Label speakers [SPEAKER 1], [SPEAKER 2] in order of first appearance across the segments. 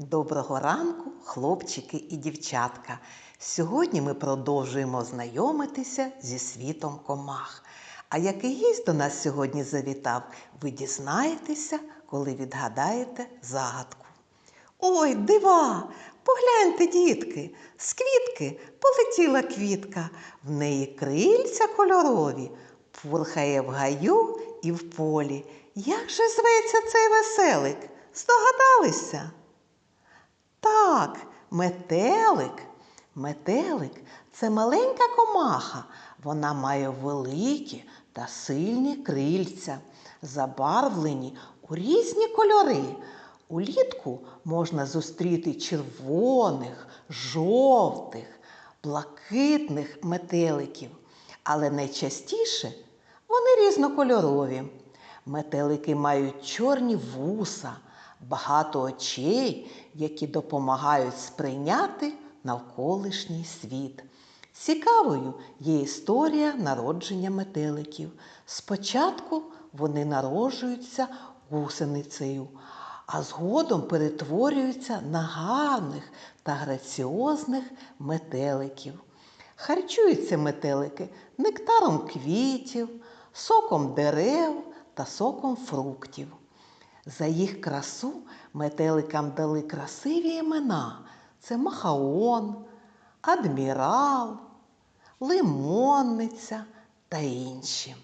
[SPEAKER 1] Доброго ранку, хлопчики і дівчатка. Сьогодні ми продовжуємо знайомитися зі світом комах. А який гість до нас сьогодні завітав, ви дізнаєтеся, коли відгадаєте загадку. Ой, дива! Погляньте, дітки, з квітки полетіла квітка, в неї крильця кольорові, пурхає в гаю і в полі. Як же зветься цей веселик? Здогадалися? Так, метелик. Метелик це маленька комаха. Вона має великі та сильні крильця, забарвлені у різні кольори. Улітку можна зустріти червоних, жовтих, блакитних метеликів, але найчастіше вони різнокольорові. Метелики мають чорні вуса, багато очей, які допомагають сприйняти навколишній світ. Цікавою є історія народження метеликів. Спочатку вони народжуються гусеницею, а згодом перетворюються на гарних та граціозних метеликів. Харчуються метелики нектаром квітів, соком дерев та соком фруктів. За їх красу метеликам дали красиві імена. Це Махаон, Адмірал, Лимонниця та інші.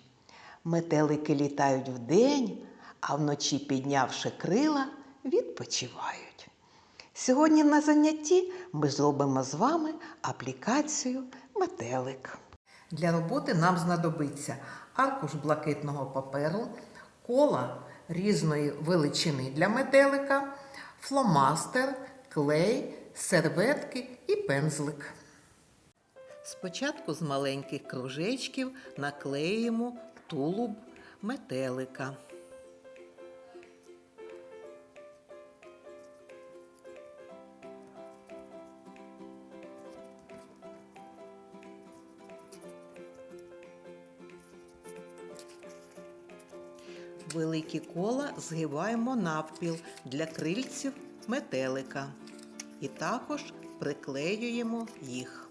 [SPEAKER 1] Метелики літають вдень, а вночі, піднявши крила, відпочивають. Сьогодні на занятті ми зробимо з вами аплікацію метелик. Для роботи нам знадобиться аркуш блакитного паперу, кола різної величини для метелика, фломастер, клей, серветки і пензлик. Спочатку з маленьких кружечків наклеїмо тулуб метелика. Великі кола згибаємо навпіл для крильців метелика і також приклеюємо їх.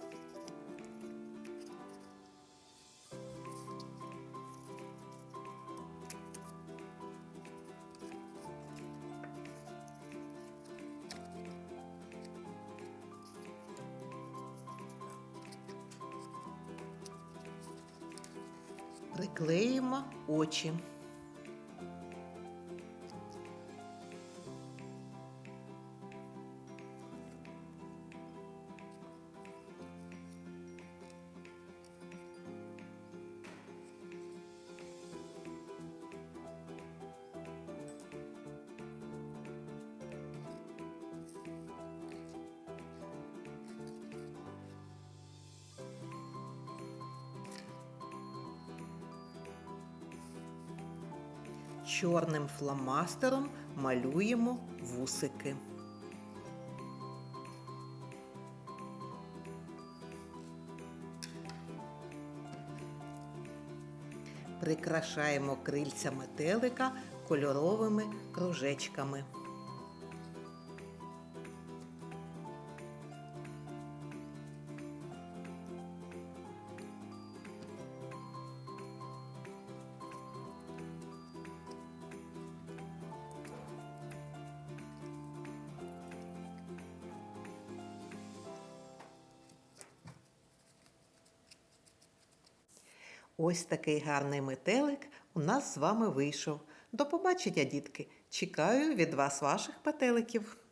[SPEAKER 1] Приклеїмо очі. Чорним фломастером малюємо вусики. Прикрашаємо крильця метелика кольоровими кружечками. Ось такий гарний метелик у нас з вами вийшов. До побачення, дітки! Чекаю від вас ваших метеликів.